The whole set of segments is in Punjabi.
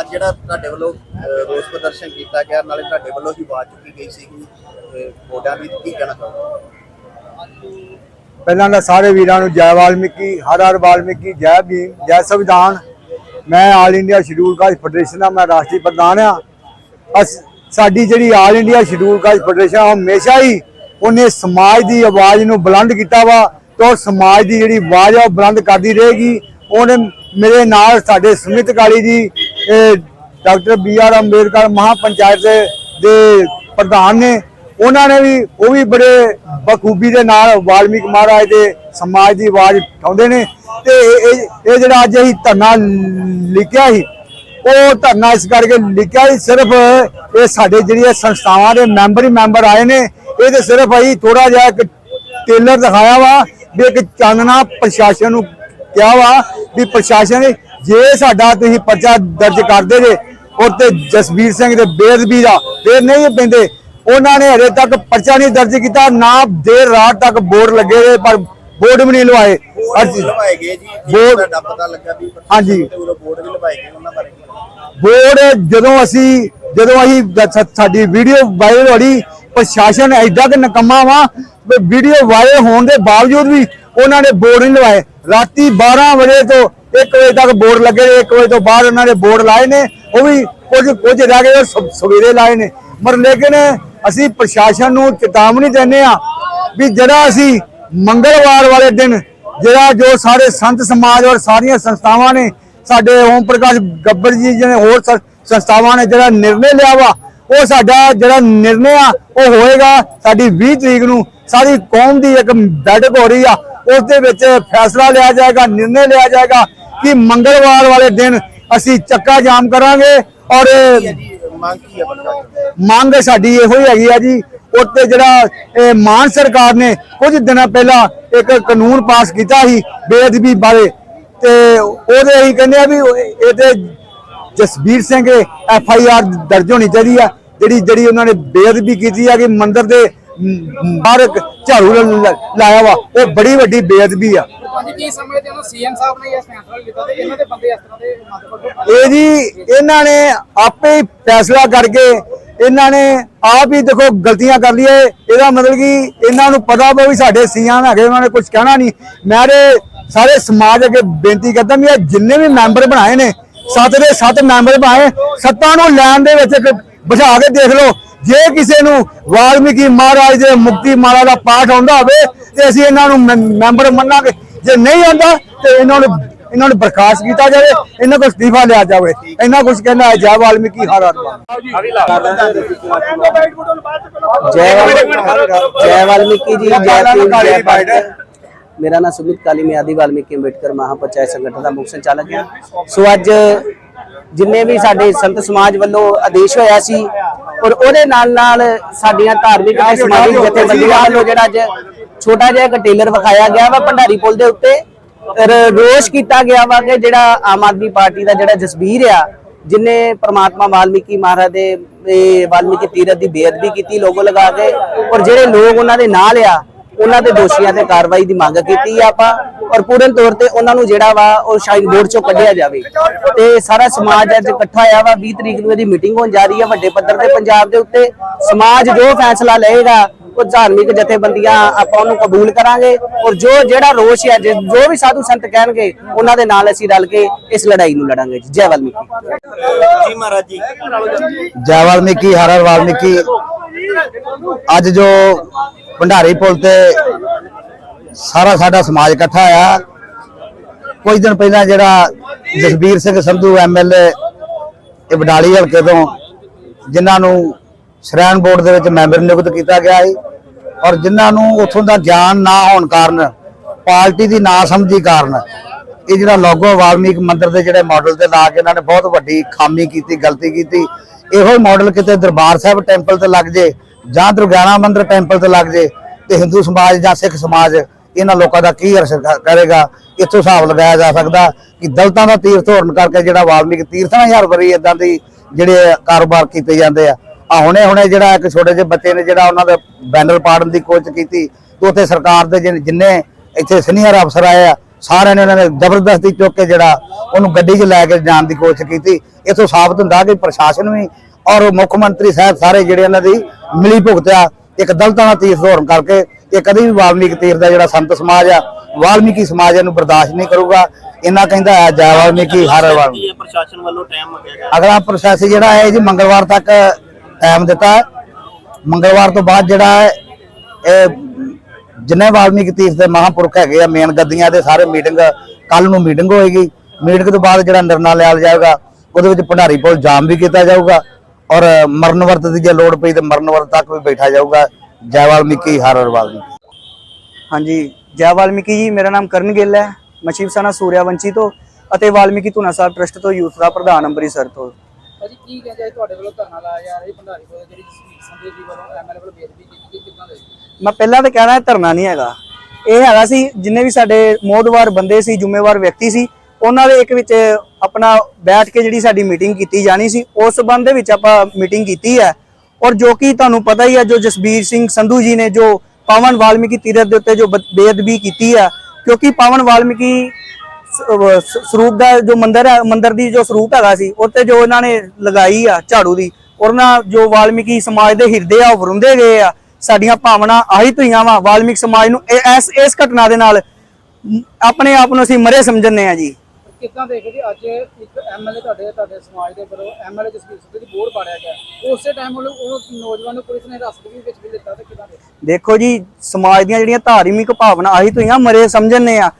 ਅੱਜ ਜਿਹੜਾ ਤੁਹਾਡੇ ਵੱਲੋਂ ਰੋਸ ਪ੍ਰਦਰਸ਼ਨ ਕੀਤਾ ਗਿਆ, ਨਾਲੇ ਤੁਹਾਡੇ ਵੱਲੋਂ ਹੀ ਆਵਾਜ਼ ਚੁੱਕੀ ਗਈ ਸੀ ਕਿ ਵੋਟਾਂ ਦੀ ਕੀ ਕਹਿਣਾ ਚਾਹੋਗੇ? ਪਹਿਲਾਂ ਤਾਂ ਸਾਰੇ ਵੀਰਾਂ ਨੂੰ ਜੈ ਵਾਲਮੀਕੀ, ਹਰ ਹਰ ਵਾਲਮੀਕੀ, ਜੈ ਭੀਮ, ਜੈ ਸੰਵਿਧਾਨ। ਮੈਂ all India schedule caste federation ਦਾ ਮੈਂ ਰਾਸ਼ਟਰੀ ਪ੍ਰਧਾਨ ਆ ਅਸ, ਸਾਡੀ ਜਿਹੜੀ all India schedule caste federation ਹਮੇਸ਼ਾ ਹੀ ਉਹਨੇ ਸਮਾਜ ਦੀ ਆਵਾਜ਼ ਨੂੰ ਬੁਲੰਦ ਕੀਤਾ ਵਾ ਤੇ ਉਹ ਸਮਾਜ ਦੀ ਜਿਹੜੀ ਆਵਾਜ਼ ਆ, ਉਹ ਬੁਲੰਦ ਕਰਦੀ ਰਹੇਗੀ। ਉਹਨੇ ਮੇਰੇ ਨਾਲ ਸਾਡੇ ਸਮਿਤ ਕਾਲੀ ਜੀ ਇਹ doctor B R Ambedkar Mahapanchayat ਦੇ ਦੇ ਪ੍ਰਧਾਨ ਨੇ, ਉਹਨਾਂ ਨੇ ਵੀ, ਉਹ ਵੀ ਬੜੇ ਬਖੂਬੀ ਦੇ ਨਾਲ ਵਾਲਮੀਕ ਮਹਾਰਾਜ ਦੇ ਸਮਾਜ ਦੀ ਆਵਾਜ਼ ਉਠਾਉਂਦੇ ਨੇ ਤੇ ਇਹ, ਇਹ- ਇਹ ਜਿਹੜਾ ਅੱਜ ਅਸੀਂ ਧਰਨਾ ਲਿਖਿਆ ਸੀ, ਉਹ ਧਰਨਾ ਇਸ ਕਰਕੇ ਲਿਖਿਆ ਸੀ, ਸਿਰਫ ਇਹ ਸਾਡੇ ਜਿਹੜੀਆਂ ਸੰਸਥਾਵਾਂ ਦੇ ਮੈਂਬਰ ਹੀ ਮੈਂਬਰ ਆਏ ਨੇ ਇਹ ਤੇ ਸਿਰਫ ਅਸੀਂ ਥੋੜਾ ਜਿਹਾ ਇੱਕ ਟੇਲਰ ਦਿਖਾਇਆ ਵਾ, ਵੀ ਇੱਕ ਚਾਨਣਾ ਪ੍ਰਸ਼ਾਸਨ ਨੂੰ ਕਿਹਾ ਵਾ, ਵੀ ਪ੍ਰਸ਼ਾਸਨ ਜੇ ਸਾਡਾ ਤੁਸੀਂ ਪਰਚਾ ਦਰਜ ਕਰਦੇ ਜੇ ਔਰ ਤੇ ਜਸਵੀਰ ਸਿੰਘ ਦੇ ਬੇਅਦਬੀ ਦਾ ਫੇਰ ਨਹੀਂ ਪੈਂਦੇ। ਉਹਨਾਂ ਨੇ ਹਰੇ ਤੱਕ ਪਰਚਾ ਨਹੀਂ ਦਰਜ ਕੀਤਾ ਨਾ ਦੇਰ ਰਾਤ ਤੱਕ ਬੋਰਡ ਲੱਗੇ ਰਹੇ ਪਰ ਬੋਰਡ ਵੀ ਨਹੀਂ ਲਵਾਏ। ਬੋਰਡ ਹਾਂਜੀ। ਬੋਰਡ ਜਦੋਂ ਅਸੀਂ ਜਦੋਂ ਅਸੀਂ ਸਾਡੀ ਵੀਡੀਓ ਵਾਇਰਲ ਹੋਈ ਪ੍ਰਸ਼ਾਸਨ ਐਡਾ ਕਿ ਨਕਮਾ ਵਾ ਵੀਡੀਓ ਵਾਇਰਲ ਹੋਣ ਦੇ ਬਾਵਜੂਦ ਵੀ ਉਹਨਾਂ ਨੇ ਬੋਰਡ ਨਹੀਂ ਲਵਾਏ। ਰਾਤੀ 12 ਵਜੇ ਤੋਂ 1 ਵਜੇ ਤੱਕ ਬੋਰਡ ਲੱਗੇ ਨੇ 1 ਵਜੇ ਤੋਂ ਬਾਅਦ ਉਹਨਾਂ ਨੇ ਬੋਰਡ ਲਾਏ ਨੇ, ਉਹ ਵੀ ਕੁਝ ਕੁਝ ਰਹਿ ਗਏ ਸ- ਸਵੇਰੇ ਲਾਏ ਨੇ। ਪਰ ਲੇਕਿਨ ਅਸੀਂ ਪ੍ਰਸ਼ਾਸਨ ਨੂੰ ਚੇਤਾਵਨੀ ਦਿੰਦੇ ਆ ਵੀ ਜਿਹੜਾ ਅਸੀਂ ਮੰਗਲਵਾਰ ਵਾਲੇ ਦਿਨ ਜਿਹੜਾ ਜੋ ਸਾਰੇ ਸੰਤ ਸਮਾਜ ਔਰ ਸਾਰੀਆਂ ਸੰਸਥਾਵਾਂ ਨੇ, ਸਾਡੇ ਓਮ ਪ੍ਰਕਾਸ਼ ਗੱਬਰ ਜੀ ਜਿਹਨੇ ਹੋਰ ਸੰਸਥਾਵਾਂ ਨੇ ਜਿਹੜਾ ਨਿਰਣੇ ਲਿਆ ਵਾ, ਉਹ ਸਾਡਾ ਜਿਹੜਾ ਨਿਰਣੇ ਆ, ਉਹ ਹੋਏਗਾ ਸਾਡੀ 20 ਤਰੀਕ ਨੂੰ। ਸਾਰੀ ਕੌਮ ਦੀ ਇੱਕ ਬੈਠਕ ਹੋ ਰਹੀ ਆ, ਉਸ ਦੇ ਵਿੱਚ ਫੈਸਲਾ ਲਿਆ ਜਾਏਗਾ, ਨਿਰਣੇ ਲਿਆ ਜਾਏਗਾ। ਕਿ ਮੰਗਲਵਾਰ ਵਾਲੇ ਦਿਨ ਅਸੀਂ ਚੱਕਾ ਜਾਮ ਕਰਾਂਗੇ ਔਰ ਹੈ ਮੰਗ ਕੀ ਹੈ ਸਾਡੀ ਇਹੋ ਹੀ ਹੈਗੀ ਆ ਜੀ। ਉੱਤੇ ਜਿਹੜਾ ਇਹ ਮਾਨ ਸਰਕਾਰ ਨੇ ਕੁਝ ਦਿਨਾਂ ਪਹਿਲਾਂ ਇੱਕ ਕਾਨੂੰਨ ਪਾਸ ਕੀਤਾ ਸੀ ਬੇਅਦਬੀ ਬਾਰੇ ਤੇ ਉਹਦੇ ਅਸੀਂ ਕਹਿੰਦੇ ਆ ਵੀ ਇਹਦੇ Jasbir Singh F I R ਦਰਜ ਹੋਣੀ ਚਾਹੀਦੀ ਆ ਜਿਹੜੀ ਜਿਹੜੀ ਉਹਨਾਂ ਨੇ ਬੇਅਦਬੀ ਕੀਤੀ ਆ ਕਿ ਮੰਦਿਰ ਦੇ ਬਾਹਰ ਝਾੜੂ ਲਾਇਆ ਵਾ ਉਹ ਬੜੀ ਵੱਡੀ ਬੇਅਦਬੀ ਆ। ਪੰਜ ਕੀ ਸਮਝਦੇ ਹੋ? ਸੀਐਮ ਸਾਹਿਬ ਨੇ ਇਹ ਫੈਸਲਾ ਲਿੱਤਾ ਤੇ ਇਹਨਾਂ ਦੇ ਬੰਦੇ ਇਸ ਤਰ੍ਹਾਂ ਦੇ ਮਤਲਬ ਇਹ ਜੀ, ਇਹਨਾਂ ਨੇ ਆਪੇ ਹੀ ਫੈਸਲਾ ਕਰਕੇ ਇਹਨਾਂ ਨੇ ਆਪ ਹੀ ਦੇਖੋ ਗਲਤੀਆਂ ਕਰ ਲਈਏ ਇਹਦਾ ਮਤਲਬ ਕਿ ਇਹਨਾਂ ਨੂੰ ਪਤਾ ਵਾ ਵੀ ਸਾਡੇ ਸੀਆਂ ਹੈਗੇ, ਉਹਨਾਂ ਨੇ ਕੁਝ ਕਹਿਣਾ ਨਹੀਂ। ਮੈਂ ਤੇ ਸਾਰੇ ਸਮਾਜ ਅੱਗੇ ਬੇਨਤੀ ਕਰਦਾ ਵੀ ਇਹ ਜਿੰਨੇ ਵੀ ਮੈਂਬਰ ਬਣਾਏ ਨੇ, ਸੱਤ ਦੇ ਸੱਤ ਮੈਂਬਰ ਬਣਾਏ, ਸੱਤਾਂ ਨੂੰ ਲੈਣ ਦੇ ਵਿੱਚ ਇੱਕ ਬਿਠਾ ਕੇ ਦੇਖ ਲਓ। ਜੇ ਕਿਸੇ ਨੂੰ ਵਾਲਮੀਕੀ ਮਹਾਰਾਜ ਦੇ ਮੁਕਤੀ ਮਾਲਾ ਦਾ ਪਾਠ ਆਉਂਦਾ ਹੋਵੇ, ਤੇ ਅਸੀਂ ਇਹਨਾਂ ਨੂੰ ਮੈਂ- ਮੈਂਬਰ ਮੰਨਾਂਗੇ। ਜੇ ਨਹੀਂ ਆਂਦਾ ਤੇ ਇਹਨਾਂ ਨੂੰ ਇਹਨਾਂ ਨੂੰ ਬਰਖਾਸਤ ਕੀਤਾ ਜਾਵੇ ਇਹਨਾਂ ਕੋਲ ਅਸਤੀਫਾ ਲਿਆ ਜਾਵੇ। ਇਹਨਾਂ ਕੁਝ ਕਹਿੰਦਾ ਜੈ ਵਾਲਮੀਕੀ ਹਰ ਆਤਮਾ ਜੈ ਜੈ ਵਾਲਮੀਕੀ ਜੀ ਜੈ ਭੀਮ ਜੈ ਭਾਰਤ ਮੇਰਾ ਨਾਮ ਸੁਮਿਤ ਕਾਲੀ ਮਿਆਦੀ ਵਾਲਮੀਕੀ ਅੰਬੇਡਕਰ ਮਹਾਪੰਚਾਇਤ ਸੰਗਠਨ ਦਾ ਮੁੱਖ ਸੰਚਾਲਕ ਹਾਂ। ਸੋ ਅੱਜ ਜਿੰਨੇ ਵੀ ਸਾਡੇ ਸੰਤ ਸਮਾਜ ਵੱਲੋਂ ਆਦੇਸ਼ ਹੋਇਆ ਸੀ ਔਰ ਉਹਦੇ ਨਾਲ ਨਾਲ ਸਾਡੀਆਂ ਧਾਰਮਿਕ ਤੇ ਸਮਾਜਿਕ ਜਥੇਬੰਦੀਆਂ ਵੱਲੋਂ ਜਿਹੜਾ ਅੱਜ ਛੋਟਾ ਜਿਹਾ ਇੱਕ ਟੇਲਰ ਵਿਖਾਇਆ ਗਿਆ ਵਾ ਭੰਡਾਰੀ ਪੁਲ ਦੇ ਉੱਤੇ। ਰੋਸ਼ ਕੀਤਾ ਗਿਆ ਵਾ ਕਿ ਜਿਹੜਾ ਆਮ ਆਦਮੀ ਪਾਰਟੀ ਦਾ ਜਿਹੜਾ ਜਸਬੀਰ ਆ, ਜਿਨੇ ਪ੍ਰਮਾਤਮਾ ਵਾਲਮੀਕੀ ਮਹਾਰਾਜ ਦੇ ਵਾਲਮੀਕੀ ਤੀਰਥ ਦੀ ਬੇਅਦਬੀ ਕੀਤੀ, ਲੋਗੋ ਲਗਾ ਕੇ, ਔਰ ਜਿਹੜੇ ਲੋਕ ਉਹਨਾਂ ਦੇ ਨਾਲ ਆ, ਉਹਨਾਂ ਦੇ ਦੋਸ਼ੀਆਂ ਤੇ ਕਾਰਵਾਈ ਦੀ ਮੰਗ ਕੀਤੀ ਆ ਆਪਾਂ, ਔਰ ਪੂਰਨ ਤੌਰ ਤੇ ਉਹਨਾਂ ਨੂੰ ਜਿਹੜਾ ਵਾ ਉਹ ਸ਼ਾਈਨ ਬੋਰਡ ਚੋਂ ਕੱਢਿਆ ਜਾਵੇ। ਤੇ ਸਾਰਾ ਸਮਾਜ ਅੱਜ ਇਕੱਠਾ ਹੋਇਆ ਵਾ 20 ਤਰੀਕ ਨੂੰ ਇਹਦੀ ਮੀਟਿੰਗ ਹੋਣ ਜਾ ਰਹੀ ਹੈ ਵੱਡੇ ਪੱਧਰ ਤੇ ਪੰਜਾਬ ਦੇ ਉੱਤੇ। ਸਮਾਜ ਜੋ ਫੈਸਲਾ ਲਏਗਾ ਉਹ ਧਾਰਮਿਕ ਜਥੇਬੰਦੀਆਂ ਆਪਾਂ ਉਹਨੂੰ ਕਬੂਲ ਕਰਾਂਗੇ ਔਰ ਜੋ ਜਿਹੜਾ ਰੋਸ਼ ਹੈ ਜਿ- ਜੋ ਵੀ ਸਾਧੂ ਸੰਤ ਕਹਿਣਗੇ ਉਹਨਾਂ ਦੇ ਨਾਲ ਅਸੀਂ ਰਲ ਕੇ ਇਸ ਲੜਾਈ ਨੂੰ ਲੜਾਂਗੇ ਜੀ। ਜੈ ਵਾਲਮੀਕੀ। ਜੀ ਮਹਾਰਾਜ ਜੀ। ਜੈ ਵਾਲਮੀਕੀ ਹਰ ਹਰ ਵਾਲਮੀਕੀ। ਅੱਜ ਜੋ ਭੰਡਾਰੀ ਪੁਲ ਤੇ ਸਾਰਾ ਸਾਡਾ ਸਮਾਜ ਇਕੱਠਾ ਆਇਆ ਕੁਝ ਦਿਨ ਪਹਿਲਾਂ ਜਿਹੜਾ ਜਸਬੀਰ ਸਿੰਘ ਸੰਧੂ ਐਮਐਲਏ ਇਹ ਬਡਾਲੀ ਹਲਕੇ ਤੋਂ ਜਿਨ੍ਹਾਂ ਨੂੰ ਸ਼੍ਰੈਣ ਬੋਰਡ ਦੇ ਵਿੱਚ ਮੈਂਬਰ ਨਿਯੁਕਤ ਕੀਤਾ ਗਿਆ ਹੈ ਔਰ ਜਿਨ੍ਹਾਂ ਨੂੰ ਉੱਥੋਂ ਦਾ ਗਿਆਨ ਨਾ ਹੋਣ ਕਾਰਨ ਪਾਰਟੀ ਦੀ ਨਾ ਸਮਝੀ ਕਾਰਨ ਇਹ ਜਿਹੜਾ ਲੋਗੋ ਵਾਲਮੀਕ ਮੰਦਿਰ ਦੇ ਜਿਹੜੇ ਮਾਡਲ ਤੇ ਲਾ ਕੇ ਇਹਨਾਂ ਨੇ ਬਹੁਤ ਵੱਡੀ ਖਾਮੀ ਕੀਤੀ ਗਲਤੀ ਕੀਤੀ ਇਹੋ ਹੀ ਮਾਡਲ ਕਿਤੇ ਦਰਬਾਰ ਸਾਹਿਬ ਟੈਂਪਲ ਤੇ ਲੱਗ ਜੇ ਜਾਂ ਦੁਰਗਿਆਨਾ ਮੰਦਿਰ ਟੈਂਪਲ ਤੇ ਲੱਗ ਜੇ ਤੇ ਹਿੰਦੂ ਸਮਾਜ ਜਾਂ ਸਿੱਖ ਸਮਾਜ ਇਹਨਾਂ ਲੋਕਾਂ ਦਾ ਕੀ ਅਰਸ ਕਰੇਗਾ ਇੱਥੋਂ ਹਿਸਾਬ ਲਗਾਇਆ ਜਾ ਸਕਦਾ ਕਿ ਦਲਤਾਂ ਦਾ ਤੀਰਥ ਹੋਣ ਕਰਕੇ ਜਿਹੜਾ ਵਾਲਮੀਕ ਤੀਰਥ ਹਰ ਵਾਰੀ ਇਦਾਂ ਦੀ ਜਿਹੜੇ ਕਾਰੋਬਾਰ ਕੀਤੇ ਜਾਂਦੇ ਆ। ਆ ਹੁਣੇ ਹੁਣੇ ਜਿਹੜਾ ਇੱਕ ਛੋਟੇ ਜਿਹੇ ਬੱਚੇ ਨੇ ਜਿਹੜਾ ਉਹਨਾਂ ਦਾ ਬੈਨਰ ਪਾੜਨ ਦੀ ਕੋਸ਼ਿਸ਼ ਕੀਤੀ ਤੇ ਉੱਥੇ ਸਰਕਾਰ ਦੇ ਜਿਨ- ਇੱਥੇ ਸੀਨੀਅਰ ਅਫਸਰ ਆਏ ਆ ਸਾਰਿਆਂ ਨੇ ਉਹਨਾਂ ਨੇ ਜ਼ਬਰਦਸਤੀ ਚੁੱਕ ਕੇ ਜਿਹੜਾ ਉਹਨੂੰ ਗੱਡੀ 'ਚ ਲੈ ਕੇ ਜਾਣ ਦੀ ਕੋਸ਼ਿਸ਼ ਕੀਤੀ। ਇਥੋਂ ਸਾਬਤ ਹੁੰਦਾ ਕਿ ਪ੍ਰਸ਼ਾਸਨ ਵੀ ਔਰ ਮੁੱਖ ਮੰਤਰੀ ਸਾਹਿਬ ਸਾਰੇ ਜਿਹੜੇ ਇਹਨਾਂ ਦੀ ਮਿਲੀ ਭੁਗਤ ਆ ਇੱਕ ਦਲਤਾਂ ਦਾ ਤੀਰ ਧੋਰਨ ਕਰਕੇ ਇਹ ਕਦੀ ਵੀ ਵਾਲਮੀਕ ਤੀਰ ਦਾ ਜਿਹੜਾ ਸੰਤ ਸਮਾਜ ਆ ਵਾਲਮੀਕੀ ਸਮਾਜ ਇਹਨੂੰ ਬਰਦਾਸ਼ਤ ਨਹੀਂ ਕਰੂਗਾ। ਇਹਨਾਂ ਕਹਿੰਦਾ ਹੈ ਜੈ ਵਾਲਮੀਕੀ ਹਰ ਵਾਲਮੀਕੀ ਪ੍ਰਸ਼ਾਸਨ ਵੱਲੋਂ ਟਾਈਮ ਮੰਗਿਆ ਗਿਆ। ਅਗਲਾ ਪ੍ਰੋਸੈਸ ਜਿਹੜਾ ਹੈ ਜੀ ਮੰਗਲਵਾਰ ਤੱਕ ਟਾਈਮ ਦਿੱਤਾ। ਮੰਗਲਵਾਰ ਤੋਂ ਬਾਅਦ ਜਿਹੜਾ ਇਹ ਜਿੰਨੇ ਵਾਲਮੀਕ ਤੀਰਥ ਦੇ ਮਹਾਂਪੁਰਖ ਹੈਗੇ ਆ ਮੇਨ ਗੱਦੀਆਂ ਦੇ ਸਾਰੇ ਮੀਟਿੰਗ ਕੱਲ ਨੂੰ ਮੀਟਿੰਗ ਹੋਏਗੀ। ਮੀਟਿੰਗ ਤੋਂ ਬਾਅਦ ਜਿਹੜਾ ਨਿਰਣਾ ਲਿਆ ਜਾਏਗਾ, ਉਹਦੇ ਵਿੱਚ ਭੰਡਾਰੀ ਪੁਲ ਜਾਮ ਵੀ ਕੀਤਾ ਜਾਊਗਾ ਔਰ ਮਰਨ ਵਰਤ ਦੀ ਜੇ ਲੋੜ ਪਈ ਤੇ ਮਰਨ ਵਰਤ ਤੱਕ ਵੀ ਬੈਠਾ ਜਾਊਗਾ। ਜੈ ਵਾਲਮੀਕੀ, ਹਰ ਹਰ ਵਾਲਮੀਕੀ। ਹਾਂਜੀ, ਜੈ ਵਾਲਮੀਕੀ ਜੀ, ਮੇਰਾ ਨਾਮ ਕਰਨ ਗਿੱਲ ਹੈ। ਮੈਂ ਸ਼ਿਵ ਸੈਨਾ ਤੋਂ ਅਤੇ ਵਾਲਮੀਕੀ ਧੂਨਾ ਸਾਹਿਬ ਟਰਸਟ ਤੋਂ ਯੂਥ ਦਾ ਪ੍ਰਧਾਨ ਅੰਮ੍ਰਿਤਸਰ ਤੋਂ। ਭਾਜੀ, ਕੀ ਕਹਿੰਦੇ ਆ ਤੁਹਾਡੇ ਵੱਲੋਂ ਧਰਨਾ ਲਾਇਆ ਜਾ ਰਿਹਾ ਭੰਡਾਰੀ ਕੋਲ? ਜਿਹੜੀ ਜਸਵੀਰ ਸੰਧੂ ਜੀ ਵੱਲੋਂ ਐਮਐਲਏ ਵੱਲੋਂ ਬੇਦਬੀ ਕੀਤੀ ਗਈ, ਕਿੱਦਾਂ ਦੇ? ਮੈਂ ਪਹਿਲਾਂ ਤਾਂ ਕਹਿਣਾ ਇਹ ਧਰਨਾ ਨਹੀਂ ਹੈਗਾ। ਇਹ ਹੈਗਾ ਸੀ, ਜਿੰਨੇ ਵੀ ਸਾਡੇ ਮੋਦਵਾਰ ਬੰਦੇ ਸੀ, ਜ਼ਿੰਮੇਵਾਰ ਵਿਅਕਤੀ ਸੀ, ਉਹਨਾਂ ਦੇ ਇੱਕ ਵਿੱਚ ਆਪਣਾ ਬੈਠ ਕੇ ਜਿਹੜੀ ਸਾਡੀ ਮੀਟਿੰਗ ਕੀਤੀ ਜਾਣੀ ਸੀ, ਉਸ ਸੰਬੰਧ ਦੇ ਵਿੱਚ ਆਪਾਂ ਮੀਟਿੰਗ ਕੀਤੀ ਹੈ। ਔਰ ਜੋ ਕਿ ਤੁਹਾਨੂੰ ਪਤਾ ਹੀ ਹੈ, ਜੋ ਜਸਬੀਰ ਸਿੰਘ ਸੰਧੂ ਜੀ ਨੇ ਜੋ ਪਾਵਨ ਵਾਲਮੀਕੀ ਤੀਰਥ ਦੇ ਉੱਤੇ ਜੋ ਬੇਅਦਬੀ ਕੀਤੀ ਹੈ, ਕਿਉਂਕਿ ਪਾਵਨ ਵਾਲਮੀਕੀ ਸਰੂਪ ਦਾ ਜੋ ਮੰਦਿਰ ਹੈ ਮੰਦਿਰ ਦੀ ਜੋ ਸਰੂਪ ਹੈਗਾ ਸੀ ਉੱਤੇ ਜੋ ਇਹਨਾਂ ਨੇ ਲਗਾਈ ਆ ਝਾੜੂ ਦੀ ਨਾਲ ਜੋ ਵਾਲਮੀਕੀ ਸਮਾਜ ਦੇ ਹਿਰਦੇ ਆ ਉਹ ਵਰੁੰਦੇ ਗਏ ਆ। ਸਾਡੀਆਂ ਭਾਵਨਾ ਆਹੀ ਹੋਈਆਂ ਵਾ ਵਾਲਮੀਕ ਸਮਾਜ ਨੂੰ ਇਸ ਇਸ ਘਟਨਾ ਦੇ ਨਾਲ ਆਪਣੇ ਆਪ ਨੂੰ ਅਸੀਂ ਮਰੇ ਸਮਝਣੇ ਆ ਜੀ। ਕਿੱਦਾਂ ਦੇਖਦੇ ਅੱਜ ਇੱਕ ਐਮਐਲਏ ਤੁਹਾਡੇ ਤੁਹਾਡੇ ਸਮਾਜ ਦੇ ਵੱਲੋਂ ਐਮਐਲਏ ਜਸਵੀਰ ਦੀ ਬੋਰ ਪਾੜਿਆ ਗਿਆ। ਉਸੇ ਟਾਈਮ ਉਹ ਨੌਜਵਾਨ ਨੂੰ ਪੁਲਿਸ ਨੇ ਰਸਤੇ ਵਿੱਚ ਵੀ ਦਿੱਤਾ ਤੇ ਕਿੱਦਾਂ ਦੇ ਦੇਖੋ ਜੀ ਸਮਾਜ ਦੀਆਂ ਜਿਹੜੀਆਂ ਧਾਰਮਿਕ ਭਾਵਨਾ ਆਹੀ ਮਰੇ ਸਮਝਣੇ ਆ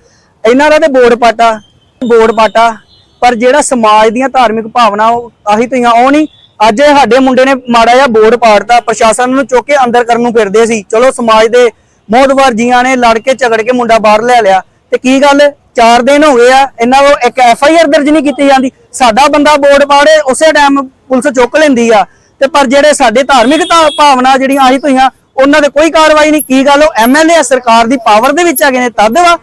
ਇਹਨਾਂ ਦਾ ਤੇ ਬੋਰਡ ਪਾਟਾ ਬੋਰਡ ਪਾਟਾ, ਪਰ ਜਿਹੜਾ ਸਮਾਜ ਦੀਆਂ ਧਾਰਮਿਕ ਭਾਵਨਾ ਉਹ ਆਹੀ ਹੋਈਆਂ ਉਹ ਨਹੀਂ। ਅੱਜ ਸਾਡੇ ਮੁੰਡੇ ਨੇ ਮਾੜਾ ਜਿਹਾ ਬੋਰਡ ਪਾੜਤਾ, ਪ੍ਰਸ਼ਾਸਨ ਨੂੰ ਚੁੱਕ ਕੇ ਅੰਦਰ ਕਰਨ ਨੂੰ ਫਿਰਦੇ ਸੀ। ਚਲੋ ਸਮਾਜ ਦੇ ਮੋਦਵਾਰ ਜੀਆਂ ਨੇ ਲੜ ਕੇ ਝਗੜ ਕੇ ਮੁੰਡਾ ਬਾਹਰ ਲੈ ਲਿਆ। ਤੇ ਕੀ ਗੱਲ? 4 ਦਿਨ ਹੋ ਗਏ ਆ, ਇਹਨਾਂ ਕੋਲ ਇੱਕ ਐਫ ਆਈ ਆਰ ਦਰਜ ਨਹੀਂ ਕੀਤੀ ਜਾਂਦੀ। ਸਾਡਾ ਬੰਦਾ ਬੋਰਡ ਪਾੜੇ, ਉਸੇ ਟਾਈਮ ਪੁਲਿਸ ਚੁੱਕ ਲੈਂਦੀ ਆ। ਤੇ ਪਰ ਜਿਹੜੇ ਸਾਡੇ ਧਾਰਮਿਕ ਧਾ- ਭਾਵਨਾ ਜਿਹੜੀਆਂ ਆਹੀ ਹੋਈਆਂ ਉਹਨਾਂ ਤੇ ਕੋਈ ਕਾਰਵਾਈ ਨਹੀਂ। ਕੀ ਗੱਲ? ਉਹ ਐਮਐਲਏ ਸਰਕਾਰ ਦੀ ਪਾਵਰ ਦੇ ਵਿੱਚ ਹੈਗੇ ਨੇ, ਤਦ ਵਾ।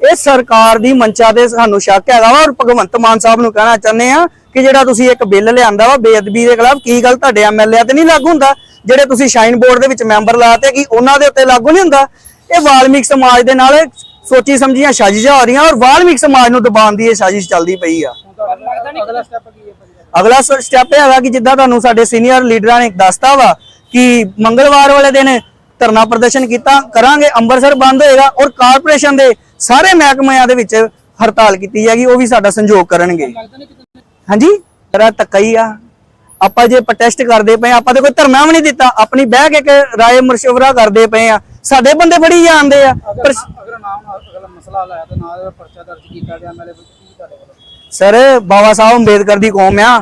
ਇਹ ਸਰਕਾਰ ਦੀ ਮੰਚਾ ਤੇ ਸਾਨੂੰ ਸ਼ੱਕ ਹੈਗਾ ਵਾ ਔਰ ਭਗਵੰਤ ਮਾਨ ਸਾਹਿਬ ਨੂੰ ਕਹਿਣਾ ਚਾਹੁੰਦੇ ਆ ਕਿ ਜਿਹੜਾ ਤੁਸੀਂ ਇੱਕ ਬਿੱਲ ਲਿਆਂਦਾ ਵਾ ਬੇਅਦਬੀ ਦੇ ਖਿਲਾਫ ਕੀ ਗੱਲ ਤੁਹਾਡੇ ਐਮਐਲਏ ਤੇ ਨਹੀਂ ਲਾਗੂ ਹੁੰਦਾ? ਜਿਹੜੇ ਤੁਸੀਂ ਸ਼ਾਈਨ ਬੋਰਡ ਦੇ ਵਿੱਚ ਮੈਂਬਰ ਲਾਤੇ ਕਿ ਉਹਨਾਂ ਦੇ ਉੱਤੇ ਲਾਗੂ ਨਹੀਂ ਹੁੰਦਾ? ਇਹ ਵਾਲਮੀਕ ਸਮਾਜ ਦੇ ਨਾਲ ਸੋਚੀ ਸਮਝੀਆਂ ਸਾਜ਼ਿਸ਼ਾਂ ਹੋ ਰਹੀਆਂ ਔਰ ਵਾਲਮੀਕ ਸਮਾਜ ਨੂੰ ਦਬਾਉਣ ਦੀ ਇਹ ਸਾਜ਼ਿਸ਼ ਚੱਲਦੀ ਪਈ ਆ। ਅਗਲਾ ਸਟੈਪ ਅਗਲਾ ਸਟੈਪ ਇਹ ਹੈਗਾ ਕਿ ਜਿੱਦਾਂ ਤੁਹਾਨੂੰ ਸਾਡੇ ਸੀਨੀਅਰ ਲੀਡਰਾਂ ਨੇ ਦੱਸਤਾ ਵਾ ਕਿ ਮੰਗਲਵਾਰ ਵਾਲੇ ਦਿਨ ਧਰਨਾ ਪ੍ਰਦਰਸ਼ਨ ਕੀਤਾ, ਕਰਾਂਗੇ, ਅੰਮ੍ਰਿਤਸਰ ਬੰਦ ਹੋਏਗਾ ਔਰ ਕਾਰਪੋਰੇਸ਼ਨ ਦੇ ਸਾਰੇ ਮਹਿਕਮਿਆਂ ਦੇ ਵਿੱਚ ਹੜਤਾਲ ਕੀਤੀ ਜਾਏਗੀ ਉਹ ਵੀ ਸਾਡਾ ਸੰਯੋਗ ਕਰਨਗੇ। ਹਾਂਜੀ? ਤੇਰਾ ਧੱਕਾ ਹੀ ਆ। ਆਪਾਂ ਜੇ ਪ੍ਰੋਟੈਸਟ ਕਰਦੇ ਪਏ ਆਪਾਂ ਤੇ ਕੋਈ ਧਰਨਾ ਵੀ ਨਹੀਂ ਦਿੱਤਾ। ਆਪਣੀ ਬਹਿ ਕੇ ਇੱਕ ਰਾਏ ਮਸ਼ਵਰਾ ਕਰਦੇ ਪਏ ਆ। ਸਾਡੇ ਬੰਦੇ ਫੜੀ ਜਾਂਦੇ ਆ। ਅਗਰ ਪਰ ਅਗਰ ਨਾਮ ਅਗਲਾ ਮਸਲਾ ਲਾਇਆ ਤਾਂ ਨਾਲ ਦਾ ਪਰਚਾ ਦਰਜ ਕੀਤਾ ਗਿਆ। ਐਮਐਲਏ ਵੱਲੋਂ ਕੀ ਤੁਹਾਡੇ ਵੱਲੋਂ? ਸਰ ਬਾਬਾ ਸਾਹਿਬ ਅੰਬੇਦਕਰ ਦੀ ਕੌਮ ਆ।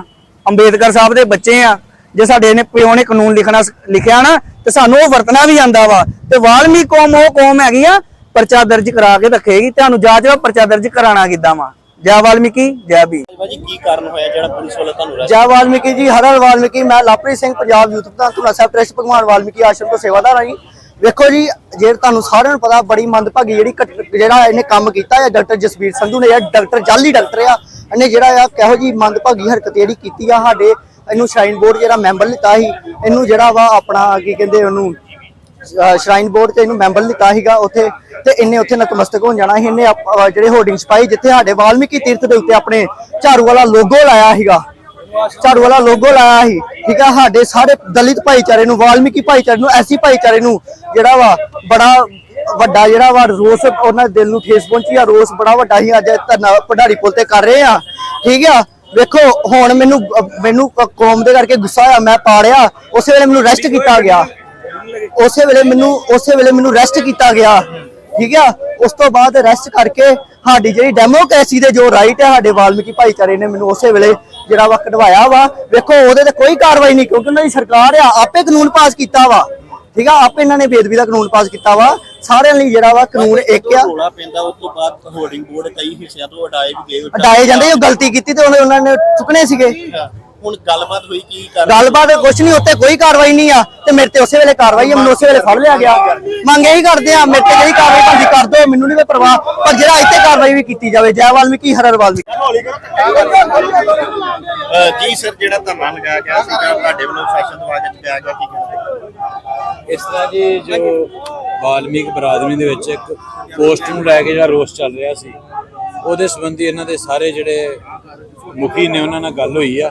ਅੰਬੇਦਕਰ ਸਾਹਿਬ ਦੇ ਬੱਚੇ ਆ। ਜੇ ਸਾਡੇ ਨੇ ਪਿਓ ਨੇ ਕਾਨੂੰਨ ਲਿਖਣਾ ਲਿਖਿਆ ਨਾ ਤੇ ਸਾਨੂੰ ਉਹ ਵਰਤਣਾ ਵੀ ਆਂਦਾ ਵਾ। ਤੇ ਵਾਲਮੀ ਕੌਮ ਉਹ ਕੌਮ ਹੈਗੀ ਆ ਪਰਚਾ ਦਰਜ ਕਰਾ ਕੇ ਰੱਖੇਗੀ ਤੁਹਾਨੂੰ ਜਾਂਚ ਵਾ ਪਰਚਾ ਦਰਜ ਕਰਾਣਾ ਕਿੱਦਾਂ ਵਾ? ਜੈ ਵਾਲਮੀਕੀ ਜੈ ਵੀ ਭਾਜੀ ਕੀ ਕਾਰਨ ਹੋਇਆ ਜਿਹੜਾ ਪੁਲਿਸ ਵੱਲੋਂ ਤੁਹਾਨੂੰ arrest ਜੈ ਵਾਲਮੀਕੀ ਜੀ ਹਰ ਹਰ ਵਾਲਮੀਕੀ ਮੈਂ ਲਾਪ੍ਰੀਤ ਸਿੰਘ ਪੰਜਾਬ ਯੂਥ ਪ੍ਰਧਾਨ ਧੂਨਾ ਸਾਹਿਬ ਟਰਸਟ ਭਗਵਾਨ ਵਾਲਮੀਕੀ ਆਸ਼ਰਮ ਤੋਂ ਸੇਵਾਦਾਰ ਜੀ। ਵੇਖੋ ਜੀ ਜੇ ਤੁਹਾਨੂੰ ਸਾਰਿਆਂ ਨੂੰ ਪਤਾ ਬੜੀ ਮੰਦਭਾਗੀ ਜਿਹੜੀ ਘਟ- ਜਿਹੜਾ ਇਹਨੇ ਕੰਮ ਕੀਤਾ ਹੈ ਡਾਕਟਰ ਜਸਵੀਰ ਸੰਧੂ ਨੇ ਇਹ ਡਾਕਟਰ ਜਾਲੀ ਡਾਕਟਰ ਆ। ਇਹਨੇ ਜਿਹੜਾ ਆ ਕਿਹੋ ਜੀ ਮੰਦਭਾਗੀ ਹਰਕਤ ਜਿਹੜੀ ਕੀਤੀ ਆ ਸਾਡੇ ਇਹਨੂੰ ਸ਼ਰਾਈਨ ਬੋਰਡ ਜਿਹੜਾ ਮੈਂਬਰ ਲਿੱਤਾ ਸੀ ਇਹਨੂੰ ਜਿਹੜਾ ਵਾ ਆਪਣਾ ਕੀ ਕਹਿੰਦੇ ਉਹਨੂੰ ਸ਼ਰਾਈਨ ਬੋਰਡ ਤੇ ਇਹਨੂੰ ਮੈਂਬਰ ਲਿੱਤਾ ਸੀਗਾ ਉੱਥੇ ਤੇ ਇਹਨੇ ਉੱਥੇ ਨਤਮਸਤਕ ਹੋਣ ਜਾਣਾ ਸੀ। ਇਹਨੇ ਆਪ- ਜਿਹੜੇ ਹੋਰਡਿੰਗਸ ਪਾਈ ਜਿੱਥੇ ਸਾਡੇ ਵਾਲਮੀਕੀ ਤੀਰਥ ਦੇ ਉੱਤੇ ਆਪਣੇ ਝਾੜੂ ਵਾਲਾ ਲੋਗੋ ਲਾਇਆ ਸੀਗਾ। ਝਾੜੂ ਵਾਲਾ ਲੋਗੋ ਲਾਇਆ ਸੀ। ਠੀਕ ਆ, ਸਾਡੇ ਸਾਰੇ ਦਲਿਤ ਭਾਈਚਾਰੇ ਨੂੰ, ਵਾਲਮੀਕੀ ਭਾਈਚਾਰੇ ਨੂੰ, ਐਸੀ ਭਾਈਚਾਰੇ ਨੂੰ ਜਿਹੜਾ ਵਾ ਬੜਾ ਵੱਡਾ ਜਿਹੜਾ ਵਾ ਰੋਸ ਉਹਨਾਂ ਦੇ ਦਿਲ ਨੂੰ ਠੇਸ ਪਹੁੰਚੀ ਆ, ਰੋਸ ਬੜਾ ਵੱਡਾ ਹੀ ਅੱਜ ਧਰਨਾ ਪਢਾਰੀ ਪੁਲ ਤੇ ਕਰ ਰਹੇ ਆ। ਠੀਕ ਆ, ਵੇਖੋ, ਹੁਣ ਮੈਨੂੰ ਮੈਨੂੰ ਕੌਮ ਦੇ ਕਰਕੇ ਗੁੱਸਾ ਆ ਮੈਂ ਪਾੜਿਆ, ਉਸੇ ਵੇਲੇ ਮੈਨੂੰ ਰੈਸਟ ਕੀਤਾ ਗਿਆ। ਉਸੇ ਵੇਲੇ ਮੈਨੂੰ ਉਸੇ ਵੇਲੇ ਮੈਨੂੰ ਰੈਸਟ ਕੀਤਾ ਗਿਆ। ਠੀਕ ਆ? ਉਸ ਤੋਂ ਬਾਅਦ ਰੈਸਟ ਕਰਕੇ ਸਾਡੀ ਜਿਹੜੀ ਡੈਮੋਕ੍ਰੇਸੀ ਦੇ ਜੋ ਰਾਈਟ ਹੈ ਸਾਡੇ ਵਾਲਮੀਕੀ ਭਾਈਚਾਰੇ ਨੇ ਮੈਨੂੰ ਉਸੇ ਵੇਲੇ ਜਿਹੜਾ ਵਾ ਕਢਵਾਇਆ ਵਾ। ਵੇਖੋ ਉਹਦੇ ਤੇ ਕੋਈ ਕਾਰਵਾਈ ਨਹੀਂ ਕਿਉਂਕਿ ਉਹਨਾਂ ਦੀ ਸਰਕਾਰ ਆ ਆਪੇ ਕਾਨੂੰਨ ਪਾਸ ਕੀਤਾ ਵਾ। ਠੀਕ ਆ? ਆਪੇ ਇਹਨਾਂ ਨੇ ਬੇਦਬੀ ਦਾ ਕਾਨੂੰਨ ਪਾਸ ਕੀਤਾ ਵਾ। ਸਾਰਿਆਂ ਲਈ ਜਿਹੜਾ ਵਾ ਕਾਨੂੰਨ ਇੱਕ ਆ। ਰੋਲਾ ਪੈਂਦਾ ਉਸ ਤੋਂ ਬਾਅਦ ਹੋਰਡਿੰਗ ਬੋਰਡ ਕਈ ਹਿੱਸਿਆਂ ਤੋਂ ਹਟਾਏ ਵੀ ਗਏ ਹਟਾਏ ਜਾਂਦੇ ਉਹ ਗਲਤੀ ਕੀਤੀ ਤੇ ਉਹਨੇ ਉਹਨਾਂ ਨੇ ਚੁੱਕਣੇ ਸੀਗੇ। ਹੁਣ ਗੱਲਬਾਤ ਹੋਈ ਕੀ ਕਰ ਗੱਲਬਾਤ ਕੁਛ ਨਹੀਂ ਉੱਤੇ ਕੋਈ ਕਾਰਵਾਈ ਨਹੀਂ ਆ ਤੇ ਮੇਰੇ ਤੇ ਉਸੇ ਵੇਲੇ ਕਾਰਵਾਈ ਆ ਮੈਨੂੰ ਉਸੇ ਵੇਲੇ ਫੜ ਲਿਆ ਗਿਆ। ਮੰਗ ਇਹੀ ਕਰਦੇ ਆ ਮੇਰੇ ਤੇ ਜਿਹੜੀ ਕਾਰਵਾਈ ਭਾਜੀ ਕਰ ਦਿਓ ਮੈਨੂੰ ਨਹੀਂ ਕੋਈ ਪਰਵਾਹ ਪਰ ਜਿਹੜਾ ਇੱਥੇ ਕਾਰਵਾਈ ਵੀ ਕੀਤੀ ਜਾਵੇ ਜੈ ਵਾਲਮੀਕੀ ਹਰ ਹਰ ਵਾਲਮੀਕੀ। ਜੀ ਸਰ ਜਿਹੜਾ ਧਰਨਾ ਲਗਾਇਆ ਗਿਆ ਸੀ ਤੁਹਾਡੇ ਵੱਲੋਂ ਸੈਸ਼ਨ ਦਵਾ ਕੇ ਦਿੱਤਾ ਗਿਆ ਕੀ ਕਹਿਣਾ ਇਸ ਤਰ੍ਹਾਂ ਜੀ ਜੋ ਵਾਲਮੀਕ ਬਰਾਦਰੀ ਦੇ ਵਿੱਚ ਇੱਕ ਪੋਸਟ ਨੂੰ ਲੈ ਕੇ ਜਿਹੜਾ ਰੋਸ ਚੱਲ ਰਿਹਾ ਸੀ ਉਹਦੇ ਸੰਬੰਧੀ ਇਹਨਾਂ ਦੇ ਸਾਰੇ ਜਿਹੜੇ ਮੁਖੀ ਨੇ ਉਹਨਾਂ ਨਾਲ ਗੱਲ ਹੋਈ ਆ।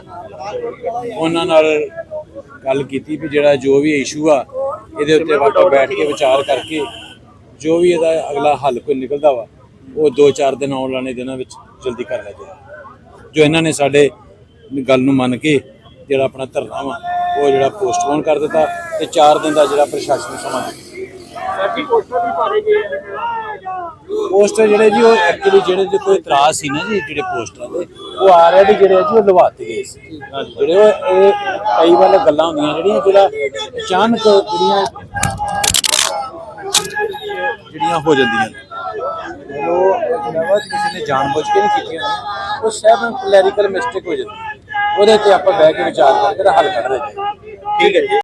ਉਹਨਾਂ ਨਾਲ ਗੱਲ ਕੀਤੀ ਵੀ ਜਿਹੜਾ ਜੋ ਵੀ ਇਸ਼ੂ ਆ, ਇਹਦੇ ਉੱਤੇ ਆਪਾਂ ਬੈਠ ਕੇ ਵਿਚਾਰ ਕਰਕੇ ਜੋ ਵੀ ਇਹਦਾ ਅਗਲਾ ਹੱਲ ਕੋਈ ਨਿਕਲਦਾ ਵਾ, ਉਹ 2-4 ਦਿਨ ਆਉਣ ਵਾਲੇ ਦਿਨਾਂ ਵਿੱਚ ਜਲਦੀ ਕਰ ਲਿਆ ਜਾਏ ਜੋ ਇਹਨਾਂ ਨੇ ਸਾਡੇ ਗੱਲ ਨੂੰ ਮੰਨ ਕੇ ਜਿਹੜਾ ਆਪਣਾ ਧਰਨਾ ਵਾ, ਉਹ ਜਿਹੜਾ ਪੋਸਟਪੋਨ ਕਰ ਦਿੱਤਾ ਤੇ 4 ਦਿਨ ਦਾ ਜਿਹੜਾ ਪ੍ਰਸ਼ਾਸਨ ਸਮਾਂ ਦਿੱਤਾ। ਪੋਸਟਰ ਜਿਹੜੇ ਜੀ, ਉਹ ਐਕਚੁਅਲੀ ਜਿਹੜੇ ਤੇ ਕੋਈ ਇਤਰਾਜ਼ ਸੀ ਨਾ ਜੀ, ਜਿਹੜੇ ਪੋਸਟਰਾਂ ਦੇ, ਉਹ ਆਲਰੇਡੀ ਜਿਹੜੇ ਆ ਜੀ, ਉਹ ਲਵਾਤੇ ਗਏ ਸੀ। ਜਿਹੜੇ ਉਹ, ਇਹ ਕਈ ਵਾਰ ਗੱਲਾਂ ਹੁੰਦੀਆਂ ਜਿਹੜੀਆਂ, ਜਿਹੜਾ ਅਚਾਨਕ ਜਿਹੜੀਆਂ ਜਿਹੜੀਆਂ ਹੋ ਜਾਂਦੀਆਂ। ਉਹ ਜਿਹੜਾ ਕਿਸੇ ਨੇ ਜਾਣਬੁੱਝ ਕੇ ਨਹੀਂ ਕੀਤੀਆਂ ਉਹ ਸਹਿਬ ਕਲੈਰੀਕਲ ਮਿਸਟੇਕ ਹੋ ਜਾਂਦੀ। ਉਹਦੇ ਤੇ ਆਪਾਂ ਬਹਿ ਕੇ ਵਿਚਾਰ ਕਰਕੇ ਇਹਦਾ ਹੱਲ ਕੱਢਣਾ ਚਾਹੀਦਾ ਠੀਕ ਹੈ ਜੀ।